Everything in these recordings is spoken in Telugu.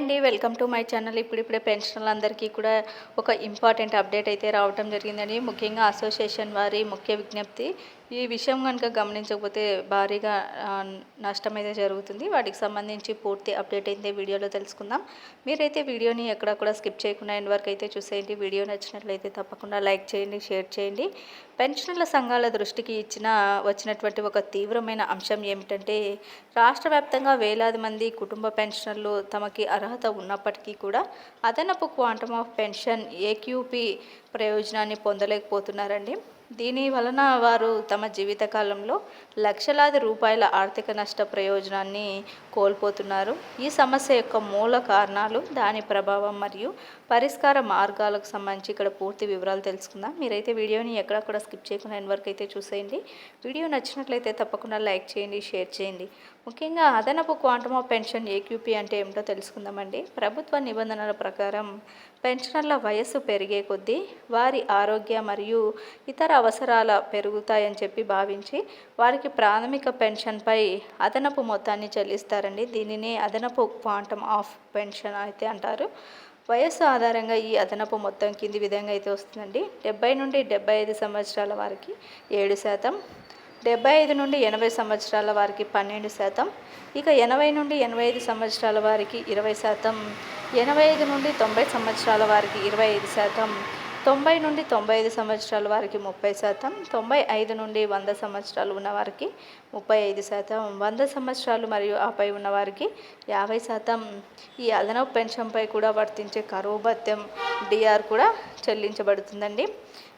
అండి. Welcome to my channel. ఇప్పుడిప్పుడే పెన్షనర్లు అందరికీ కూడా ఒక ఇంపార్టెంట్ అప్డేట్ అయితే రావటం జరిగిందండి. ముఖ్యంగా అసోసియేషన్ వారి ముఖ్య విజ్ఞప్తి ఈ విషయం కనుక గమనించకపోతే భారీగా నష్టం అయితే జరుగుతుంది. వాటికి సంబంధించి పూర్తి అప్డేట్ అయితే వీడియోలో తెలుసుకుందాం. మీరైతే వీడియోని ఎక్కడ కూడా స్కిప్ చేయకుండా ఎండ్ వరకు అయితే చూసేయండి. వీడియో నచ్చినట్లయితే తప్పకుండా లైక్ చేయండి షేర్ చేయండి. పెన్షనర్ల సంఘాల దృష్టికి ఇచ్చిన వచ్చినటువంటి ఒక తీవ్రమైన అంశం ఏమిటంటే రాష్ట్ర వ్యాప్తంగా వేలాది మంది కుటుంబ పెన్షనర్లు తమకి అర్హత ఉన్నప్పటికీ కూడా అదనపు క్వాంటమ్ ఆఫ్ పెన్షన్ ఏక్యూపీ ప్రయోజనాన్ని పొందలేకపోతున్నారండి. దీని వలన వారు తమ జీవితకాలంలో లక్షలాది రూపాయల ఆర్థిక నష్ట ప్రయోజనాన్ని కోల్పోతున్నారు. ఈ సమస్య యొక్క మూల కారణాలు దాని ప్రభావం మరియు పరిష్కార మార్గాలకు సంబంధించి ఇక్కడ పూర్తి వివరాలు తెలుసుకుందాం. మీరైతే వీడియోని ఎక్కడ కూడా స్కిప్ చేయకుండా ఎండ్ వరకు అయితే చూసేయండి. వీడియో నచ్చినట్లయితే తప్పకుండా లైక్ చేయండి షేర్ చేయండి. ముఖ్యంగా అదనపు క్వాంటమ్ ఆఫ్ పెన్షన్ ఏక్యూపీ అంటే ఏమిటో తెలుసుకుందామండి. ప్రభుత్వ నిబంధనల ప్రకారం పెన్షనర్ల వయస్సు పెరిగే కొద్దీ వారి ఆరోగ్య మరియు ఇతర అవసరాల పెరుగుతాయని చెప్పి భావించి వారికి ప్రాథమిక పెన్షన్పై అదనపు మొత్తాన్ని చెల్లిస్తారండి. దీనిని అదనపు క్వాంటమ్ ఆఫ్ పెన్షన్ అయితే అంటారు. వయస్సు ఆధారంగా ఈ అదనపు మొత్తం కింది విధంగా అయితే వస్తుందండి. డెబ్బై నుండి డెబ్బై ఐదు సంవత్సరాల వారికి ఏడు శాతం డెబ్బై ఐదు నుండి ఎనభై సంవత్సరాల వారికి పన్నెండు శాతం ఇక ఎనభై నుండి ఎనభై ఐదు సంవత్సరాల వారికి ఇరవై శాతం ఎనభై ఐదు నుండి తొంభై సంవత్సరాల వారికి ఇరవై ఐదు శాతం తొంభై నుండి తొంభై ఐదు సంవత్సరాల వారికి ముప్పై శాతం తొంభై ఐదు నుండి వంద సంవత్సరాలు ఉన్నవారికి ముప్పై ఐదు శాతం వంద సంవత్సరాలు మరియు ఆపై ఉన్నవారికి యాభై శాతం. ఈ అదనపు పెన్షన్పై కూడా వర్తించే కరువు భత్యం డిఆర్ కూడా చెల్లించబడుతుందండి.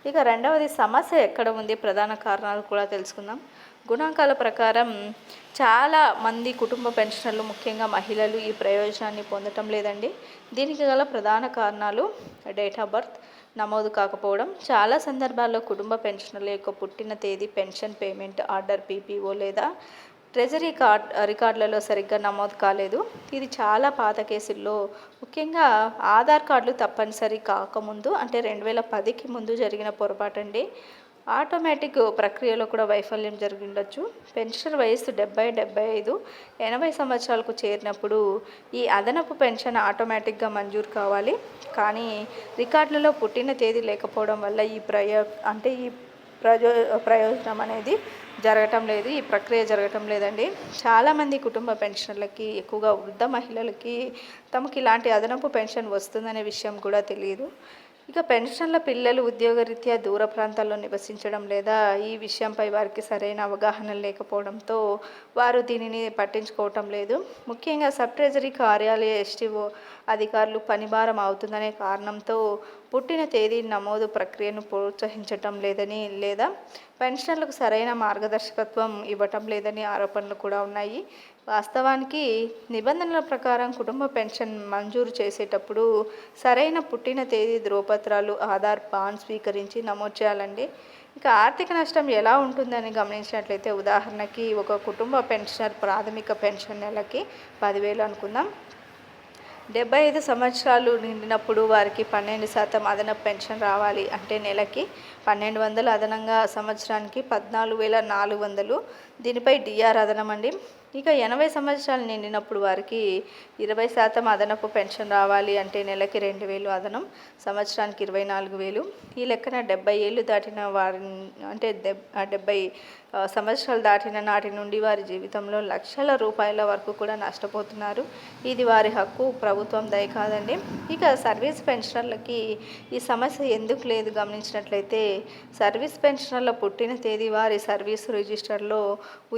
ఇక రెండవది సమస్య ఎక్కడ ఉంది? ప్రధాన కారణాలు కూడా తెలుసుకుందాం. గుణాంకాల ప్రకారం చాలా మంది కుటుంబ పెన్షనర్లు ముఖ్యంగా మహిళలు ఈ ప్రయోజనాన్ని పొందటం లేదండి. దీనికి గల ప్రధాన కారణాలు డేట్ ఆఫ్ బర్త్ నమోదు కాకపోవడం చాలా సందర్భాల్లో కుటుంబ పెన్షనర్ల యొక్క పుట్టిన తేదీ పెన్షన్ పేమెంట్ ఆర్డర్ పీపీఓ లేదా ట్రెజరీ కార్డ్ రికార్డులలో సరిగ్గా నమోదు కాలేదు. ఇది చాలా పాత కేసుల్లో ముఖ్యంగా ఆధార్ కార్డులు తప్పనిసరి కాకముందు అంటే రెండు వేల పదికి ముందు జరిగిన పొరపాటండి. ఆటోమేటిక్ ప్రక్రియలో కూడా వైఫల్యం జరిగి ఉండొచ్చు పెన్షన్ వయస్సు డెబ్బై డెబ్బై ఐదు ఎనభై సంవత్సరాలకు చేరినప్పుడు ఈ అదనపు పెన్షన్ ఆటోమేటిక్గా మంజూరు కావాలి. కానీ రికార్డులలో పుట్టిన తేదీ లేకపోవడం వల్ల ఈ ప్రయో అంటే ఈ ప్రజో ప్రయోజనం అనేది జరగటం లేదు ఈ ప్రక్రియ జరగటం లేదండి. చాలామంది కుటుంబ పెన్షన్లకి ఎక్కువగా వృద్ధ మహిళలకి తమకి ఇలాంటి అదనపు పెన్షన్ వస్తుందనే విషయం కూడా తెలియదు. ఇక పెన్షన్ల పిల్లలు ఉద్యోగరీత్యా దూర ప్రాంతాల్లో నివసించడం లేదా ఈ విషయంపై వారికి సరైన అవగాహన లేకపోవడంతో వారు దీనిని పట్టించుకోవటం లేదు. ముఖ్యంగా సబ్ ట్రెజరీ కార్యాలయ ఎస్టీఓ అధికారులు పనిభారం అవుతుందనే కారణంతో పుట్టిన తేదీ నమోదు ప్రక్రియను ప్రోత్సహించటం లేదని లేదా పెన్షన్లకు సరైన మార్గదర్శకత్వం ఇవ్వటం లేదని ఆరోపణలు కూడా ఉన్నాయి. వాస్తవానికి నిబంధనల ప్రకారం కుటుంబ పెన్షన్ మంజూరు చేసేటప్పుడు సరైన పుట్టిన తేదీ ధ్రువపత్రాలు ఆధార్ పాన్ స్వీకరించి నమోదు చేయాలండి. ఇక ఆర్థిక నష్టం ఎలా ఉంటుందని గమనించినట్లయితే ఉదాహరణకి ఒక కుటుంబ పెన్షనర్ ప్రాథమిక పెన్షన్ నెలకి పదివేలు అనుకుందాం. డెబ్బై ఐదు సంవత్సరాలు నిండినప్పుడు వారికి పన్నెండు శాతం అదనపు పెన్షన్ రావాలి అంటే నెలకి పన్నెండు వందలు అదనంగా సంవత్సరానికి పద్నాలుగు వేల నాలుగు వందలు. దీనిపై డిఆర్ అదనం అండి ఇక ఎనభై సంవత్సరాలు నిండినప్పుడు వారికి ఇరవై శాతం అదనపు పెన్షన్ రావాలి అంటే నెలకి రెండు వేలు అదనం సంవత్సరానికి ఇరవై నాలుగు వేలు. ఈ లెక్కన డెబ్బై ఏళ్ళు దాటిన వారి అంటే డెబ్బై సంవత్సరాలు దాటిన నాటి నుండి వారి జీవితంలో లక్షల రూపాయల వరకు కూడా నష్టపోతున్నారు. ఇది వారి హక్కు ప్రభుత్వం దయ కాదండి. ఇక సర్వీస్ పెన్షనర్లకి ఈ సమస్య ఎందుకు లేదు గమనించినట్లయితే సర్వీస్ పెన్షనర్ల పుట్టిన తేదీ వారి సర్వీస్ రిజిస్టర్లో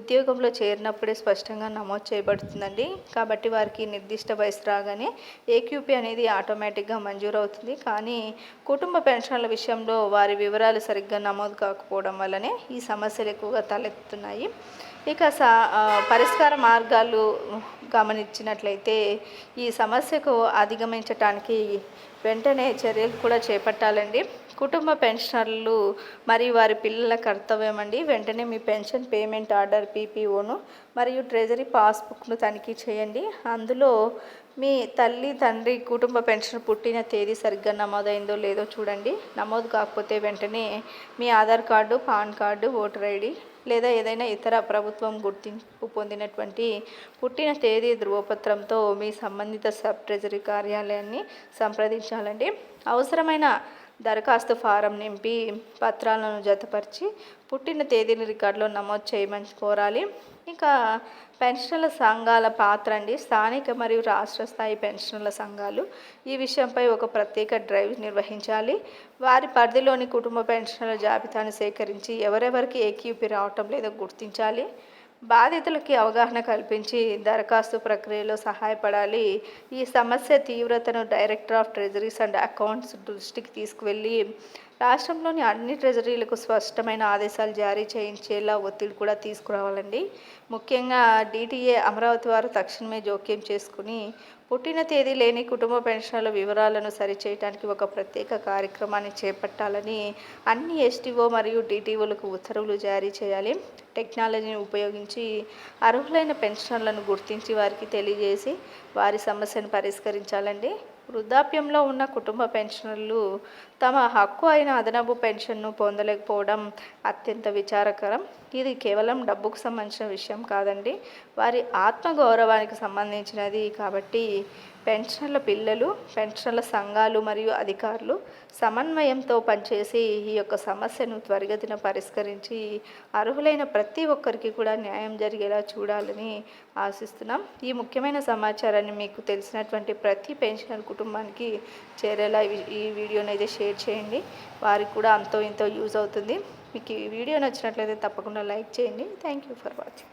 ఉద్యోగంలో చేరినప్పుడే స్పష్టంగా నమోదు చేయబడుతుందండి. కాబట్టి వారికి నిర్దిష్ట వయసు రాగానే ఏక్యూపీ అనేది ఆటోమేటిక్గా మంజూరు అవుతుంది. కానీ కుటుంబ పెన్షన్ల విషయంలో వారి వివరాలు సరిగ్గా నమోదు కాకపోవడం వల్లనే ఈ సమస్యలు ఎక్కువగా తలెత్తుతున్నాయి. ఇక సా పరిష్కార మార్గాలు గమనించినట్లయితే ఈ సమస్యకు అధిగమించటానికి వెంటనే చర్యలు కూడా చేపట్టాలండి. కుటుంబ పెన్షనర్లు మరియు వారి పిల్లల కర్తవ్యం అండి. వెంటనే మీ పెన్షన్ పేమెంట్ ఆర్డర్ పీపీఓను మరియు ట్రెజరీ పాస్బుక్ను తనిఖీ చేయండి. అందులో మీ తల్లి తండ్రి కుటుంబ పెన్షన్ పుట్టిన తేదీ సరిగ్గా నమోదైందో లేదో చూడండి. నమోదు కాకపోతే వెంటనే మీ Aadhaar card PAN card voter ID లేదా ఏదైనా ఇతర ప్రభుత్వం గుర్తింపు పొందినటువంటి పుట్టిన తేదీ ధృవపత్రంతో మీ సంబంధిత సబ్ ట్రెజరీ కార్యాలయాన్ని సంప్రదించాలండి. అవసరమైన దరఖాస్తు ఫారం నింపి పత్రాలను జతపరిచి పుట్టిన తేదీని రికార్డులో నమోదు చేయమని కోరాలి. ఇంకా పెన్షనర్ల సంఘాల పాత్ర అండి. స్థానిక మరియు రాష్ట్ర స్థాయి పెన్షనర్ల సంఘాలు ఈ విషయంపై ఒక ప్రత్యేక డ్రైవ్ నిర్వహించాలి. వారి పరిధిలోని కుటుంబ పెన్షనర్ల జాబితాను సేకరించి ఎవరెవరికి ఏకీపీ రావటం లేదో గుర్తించాలి. బాధితులకి అవగాహన కల్పించి దరఖాస్తు ప్రక్రియలో సహాయపడాలి. ఈ సమస్య తీవ్రతను director of treasuries and accounts దృష్టికి తీసుకువెళ్ళి రాష్ట్రంలోని అన్ని ట్రెజరీలకు స్పష్టమైన ఆదేశాలు జారీ చేయించేలా ఒత్తిడి కూడా తీసుకురావాలండి. ముఖ్యంగా డిటిఏ అమరావతి వారు తక్షణమే జోక్యం చేసుకుని పుట్టిన తేదీ లేని కుటుంబ పెన్షన్ల వివరాలను సరిచేయడానికి ఒక ప్రత్యేక కార్యక్రమాన్ని చేపట్టాలని అన్ని ఎస్టీఓ మరియు డిటిఓలకు ఉత్తర్వులు జారీ చేయాలి. టెక్నాలజీని ఉపయోగించి అర్హులైన పెన్షన్లను గుర్తించి వారికి తెలియజేసి వారి సమస్యను పరిష్కరించాలండి. వృద్ధాప్యంలో ఉన్న కుటుంబ పెన్షనర్లు తమ హక్కు అయిన అదనపు పెన్షన్ను పొందలేకపోవడం అత్యంత విచారకరం. ఇది కేవలం డబ్బుకు సంబంధించిన విషయం కాదండి. వారి ఆత్మగౌరవానికి సంబంధించినది కాబట్టి పెన్షన్ల పిల్లలు పెన్షన్ల సంఘాలు మరియు అధికారులు సమన్వయంతో పనిచేసి ఈ యొక్క సమస్యను త్వరిగతిన పరిష్కరించి అర్హులైన ప్రతి ఒక్కరికి కూడా న్యాయం జరిగేలా చూడాలని ఆశిస్తున్నాం. ఈ ముఖ్యమైన సమాచారాన్ని మీకు తెలిసినటువంటి ప్రతి పెన్షనర్ కుటుంబానికి చేరేలా ఈ- వీడియోనైతే షేర్ షేర్ చేయండి. వారికి కూడా అంతో ఇంతో యూజ్ అవుతుంది. మీకు ఈ వీడియో నచ్చినట్లయితే తప్పకుండా లైక్ చేయండి. Thank you for watching